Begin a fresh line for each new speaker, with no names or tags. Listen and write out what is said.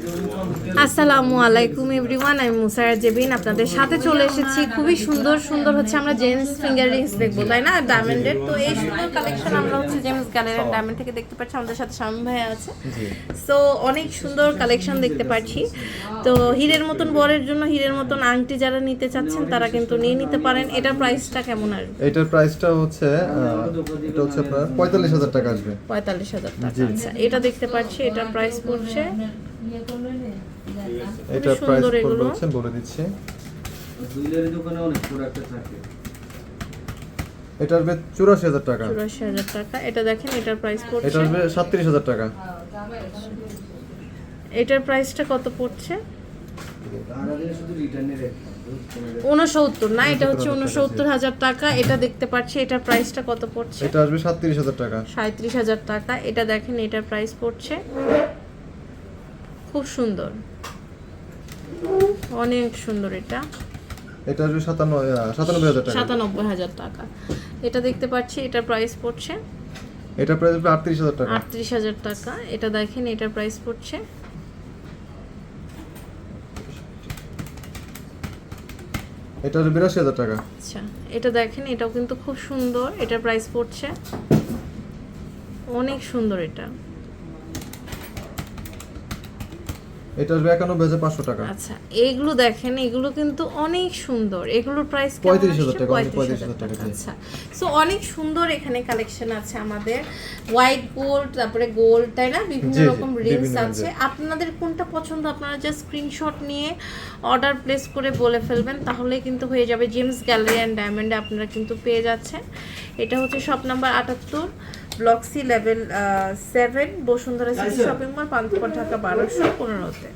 Thank you. আসসালামু আলাইকুম everyone আমি মুসারা জেবিন আপনাদের সাথে চলে এসেছি। খুবই সুন্দর সুন্দর হচ্ছে আমরা জেমস ফিঙ্গার রিংস দেখব তাই না? ডায়মন্ডের তো এই সুন্দর কালেকশন আমরা হচ্ছে জেমস গ্যালারি ডায়মন্ড থেকে দেখতে পাচ্ছি। আমাদের সাথে শামীম ভাই আছে। সো অনেক সুন্দর কালেকশন দেখতে পাচ্ছি। তো হীরের মতন বরের জন্য হীরের মতন আংটি যারা নিতে চাচ্ছেন তারা কিন্তু নিয়ে নিতে পারেন। এটার প্রাইসটা কেমন আসবে
এটার প্রাইসটা হচ্ছে এটা হচ্ছে আপনার পঁয়তাল্লিশ হাজার টাকা আসবে।
পঁয়তাল্লিশ হাজার টাকা। আচ্ছা এটা দেখতে পাচ্ছি এটার প্রাইস পড়ছে
এটার প্রাইস
সুন্দর
পড়বে হচ্ছে বলে দিচ্ছি।
জুয়েলারি দোকানে অনেক প্রোডাক্ট থাকে।
এটা আসবে চুরাশি হাজার টাকা।
চুরাশি হাজার টাকা। এটা দেখেন এটার প্রাইস
এটা
পড়ছে
আসবে সাতত্রিশ হাজার টাকা।
এটার প্রাইসটা কত পড়ছে? উনসত্তর না এটা হচ্ছে উনসত্তর হাজার টাকা এটা দেখতে পাচ্ছি এটার প্রাইসটা কত পড়ছে?
এটা আসবে সাতত্রিশ হাজার টাকা।
সাঁত্রিশ হাজার টাকা। এটা দেখেন এটার প্রাইস পড়ছে। খুব সুন্দর। অনেক সুন্দর এটা।
এটা আসবে সাতান্ন সাতানব্বই হাজার টাকা।
সাতানব্বই হাজার টাকা। এটা দেখতে পাচ্ছি এটার প্রাইস পড়ছে।
প্রাইস আটত্রিশ হাজার টাকা।
আটত্রিশ হাজার টাকা। এটা দেখেন এটার প্রাইস পড়ছে।
এটা বিরাশি হাজার টাকা।
আচ্ছা এটা দেখেন এটাও কিন্তু খুব সুন্দর। এটার প্রাইস পড়ছে। অনেক সুন্দর এটা।
এটা আসবে একানব্বই হাজার পাঁচশো টাকা।
আচ্ছা এগুলো দেখেন এগুলো কিন্তু অনেক সুন্দর। এগুলোর প্রাইস
35,000 টাকা, only 35,000 টাকা,
আচ্ছা। সো অনেক সুন্দর এখানে কালেকশন আছে আমাদের। হোয়াইট গোল্ড তারপরে গোল্ড তাই না? বিভিন্ন রকম
বিভিন্ন
আছে। আপনাদের কোনটা পছন্দ? আপনারা জাস্ট স্ক্রিনশট নিয়ে অর্ডার প্লেস করে বলে ফেলবেন তাহলে কিন্তু হয়ে যাবে জেমস গ্যালারি অ্যান্ড ডায়মন্ডে আপনারা কিন্তু পেয়ে যাচ্ছেন। এটা হচ্ছে শপ নাম্বার আটাত্তর block C level seven Bashundhara city shopping mall Panthapur Dhaka বারোশো পনেরোতে।